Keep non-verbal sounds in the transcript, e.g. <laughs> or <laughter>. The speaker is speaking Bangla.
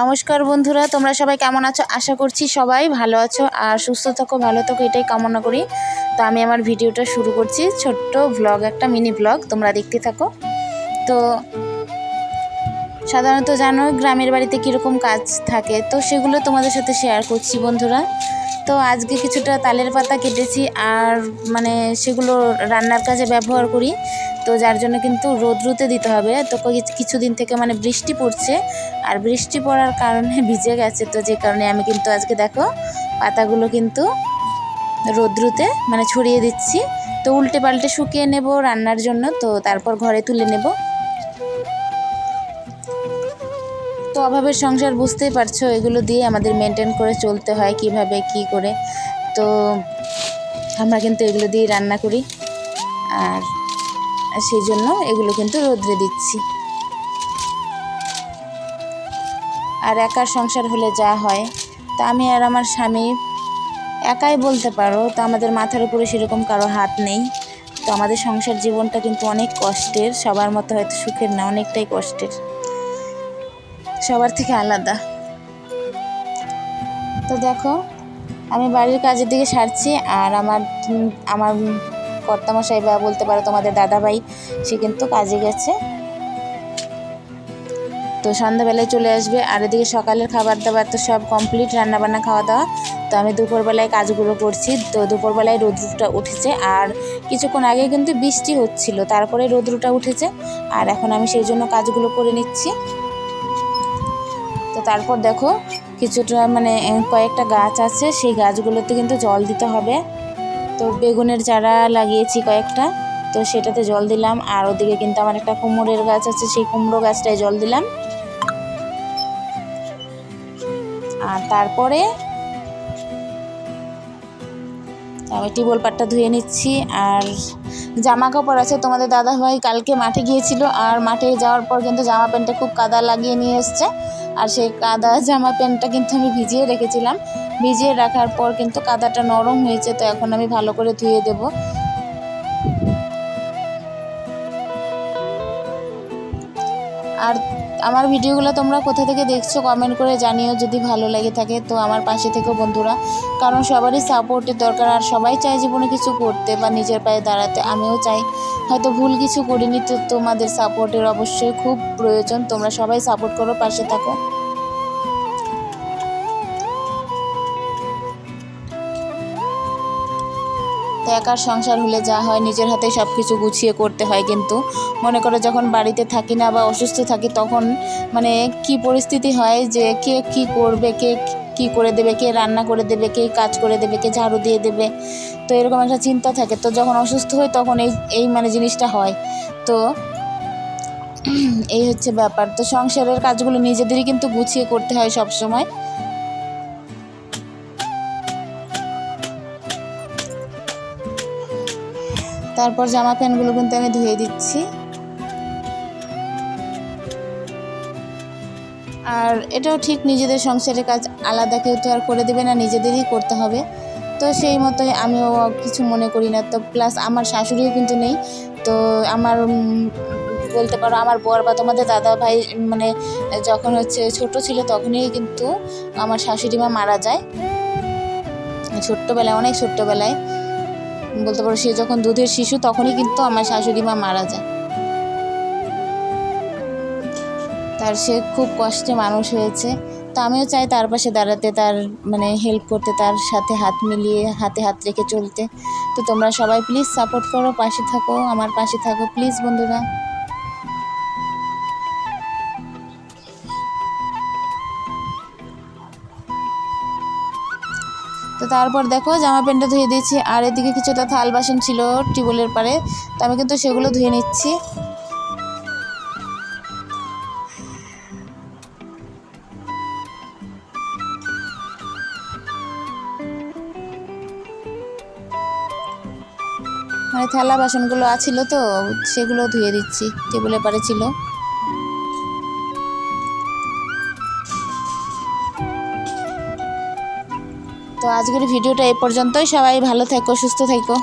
নমস্কার বন্ধুরা, তোমরা সবাই কেমন আছো? আশা করছি সবাই ভালো আছো আর সুস্থ থাকো, ভালো থাকো, এটাই কামনা করি। তো আমি আমার ভিডিওটা শুরু করছি, ছোট্ট ব্লগ একটা মিনি ব্লগ তোমরা দেখতে থাকো। তো সাধারণত জানো গ্রামের বাড়িতে কীরকম কাজ থাকে, তো সেগুলো তোমাদের সাথে শেয়ার করছি বন্ধুরা। তো আজকে কিছুটা তালের পাতা কেটেছি আর মানে সেগুলো রান্নার কাজে ব্যবহার করি। তো যার জন্য কিন্তু রোদ্রুতে দিতে হবে। তো কিছুদিন থেকে মানে বৃষ্টি পড়ছে। আর বৃষ্টি পড়ার কারণে <laughs> ভিজে গেছে। তো যে কারণে আমি কিন্তু আজকে দেখো পাতাগুলো কিন্তু রোদ্রুতে মানে ছড়িয়ে দিচ্ছি। তো উল্টে পাল্টে শুকিয়ে নেব রান্নার জন্য। তো তারপর ঘরে তুলে নেব। তো অভাবের সংসার বুঝতেই পারছ, এগুলো দিয়ে আমাদের মেনটেন করে চলতে হয় কীভাবে, কি করে। তো আমরা কিন্তু এগুলো দিয়ে রান্না করি। আর সেই জন্য এগুলো কিন্তু রোদ্রে দিচ্ছি। আর একার সংসার হলে যা হয়, তা আমি আর আমার স্বামী একাই বলতে পারো। তো আমাদের মাথার উপরে সেরকম কারও হাত নেই। তো আমাদের সংসার জীবনটা কিন্তু অনেক কষ্টের। সবার মতো হয়তো সুখের না, অনেকটাই কষ্টের। সবার থেকে আলাদা। তো দেখো, আমি বাড়ির কাজের দিকে সারছি আর আমার আমার কর্তামশাই বা বলতে পারো তোমাদের দাদাভাই, সে কিন্তু কাজে গেছে। তো সন্ধ্যাবেলায় চলে আসবে। আর এদিকে সকালের খাবার দাবার তো সব কমপ্লিট রান্নাবান্না খাওয়া দাওয়া তো আমি দুপুরবেলায় কাজগুলো করছি। তো দুপুরবেলায় রোদ্রুটা উঠেছে। আর কিছুক্ষণ আগে কিন্তু বৃষ্টি হচ্ছিল, তারপরে রোদ্রুটা উঠেছে। আর এখন আমি সেই জন্য কাজগুলো করে নিচ্ছি। তো তারপর দেখো, কিছুটা মানে কয়েকটা গাছ আছে। সেই গাছগুলোতে কিন্তু জল দিতে হবে। তো বেগুনের চারা লাগিয়েছি কয়েকটা। তো সেটাতে জল দিলাম। আর ওদিকে কিন্তু আমার একটা কুমড়োর গাছ আছে, সেই কুমড়ো গাছটায় জল দিলাম। আর তারপরে আমি টিবল পাটটা ধুয়ে নিচ্ছি আর জামা কাপড় আছে তোমাদের দাদা ভাই কালকে মাঠে গিয়েছিল আর মাঠে যাওয়ার পর কিন্তু জামা প্যান্টটা খুব কাদা লাগিয়ে নিয়ে এসছে। আর সেই কাদা জামা প্যান্টটা কিন্তু আমি ভিজিয়ে রেখেছিলাম। ভিজিয়ে রাখার পর কিন্তু কাদাটা নরম হয়েছে, তো এখন আমি ভালো করে ধুয়ে দেবো। আর আমার ভিডিওগুলো তোমরা কোথা থেকে দেখছ কমেন্ট করে জানিও যদি ভালো লাগে থাকে। তো আমার পাশে থেকেও বন্ধুরা। কারণ সবারই সাপোর্টের দরকার আর সবাই চায় জীবনে কিছু করতে বা নিজের পায়ে দাঁড়াতে। আমিও চাই। হয়তো ভুল কিছু করিনি তো তোমাদের সাপোর্টের অবশ্যই খুব প্রয়োজন। তোমরা সবাই সাপোর্ট করো, পাশে থাকো। তো একার সংসার হলে যা হয় নিজের হাতে সব কিছু গুছিয়ে করতে হয় কিন্তু। মনে করো যখন বাড়িতে থাকি না বা অসুস্থ থাকি তখন মানে কি পরিস্থিতি হয় যে কে কি করবে, কে কি করে দেবে, কে রান্না করে দেবে, কে কাজ করে দেবে, কে ঝাড়ু দিয়ে দেবে। তো এরকম একটা চিন্তা থাকে। তো যখন অসুস্থ হই তখন এই এই মানে জিনিসটা হয়। তো এই হচ্ছে ব্যাপার। তো সংসারের কাজগুলো নিজেদেরই কিন্তু গুছিয়ে করতে হয় সব সময় তারপর জামা প্যান্টগুলো কিন্তু আমি ধুয়ে দিচ্ছি। আর এটাও ঠিক নিজেদের সংসারের কাজ আলাদা, কেউ তো আর করে দেবে না, নিজেদেরই করতে হবে। তো সেই মতোই আমিও কিছু মনে করি না। তো প্লাস আমার শাশুড়িও কিন্তু নেই। তো আমার বলতে পারো আমার বর বা তোমাদের দাদা ভাই মানে যখন হচ্ছে ছোট ছিল তখনই কিন্তু আমার শাশুড়ি মা মারা যায়। ছোট্টবেলায়, অনেক ছোট্টবেলায়। বলতে পারো, সে যখন দুধের শিশু, তখনই কিন্তু আমার শাশুড়ি মা মারা যায়। তার সে খুব কষ্টে মানুষ হয়েছে। তো আমিও চাই তার পাশে দাঁড়াতে, তার মানে হেল্প করতে, তার সাথে হাত মিলিয়ে, হাতে হাত রেখে চলতে। তো তোমরা সবাই প্লিজ সাপোর্ট করো, পাশে থাকো, আমার পাশে থাকো প্লিজ বন্ধুরা। তো তারপর দেখো জামা প্যান্টটা ধুয়ে দিয়েছি, আর এদিকে কিছুটা থাল বাসন ছিল টিউবওয়েলের পারে তো আমি কিন্তু সেগুলো ধুয়ে নিচ্ছি। মানে থালা বাসনগুলো আছিল তো, সেগুলো ধুয়ে দিচ্ছি টেবিলের পারে ছিল। আজকের ভিডিওটা এ পর্যন্তই। সবাই ভালো থেকো সুস্থ থেকো।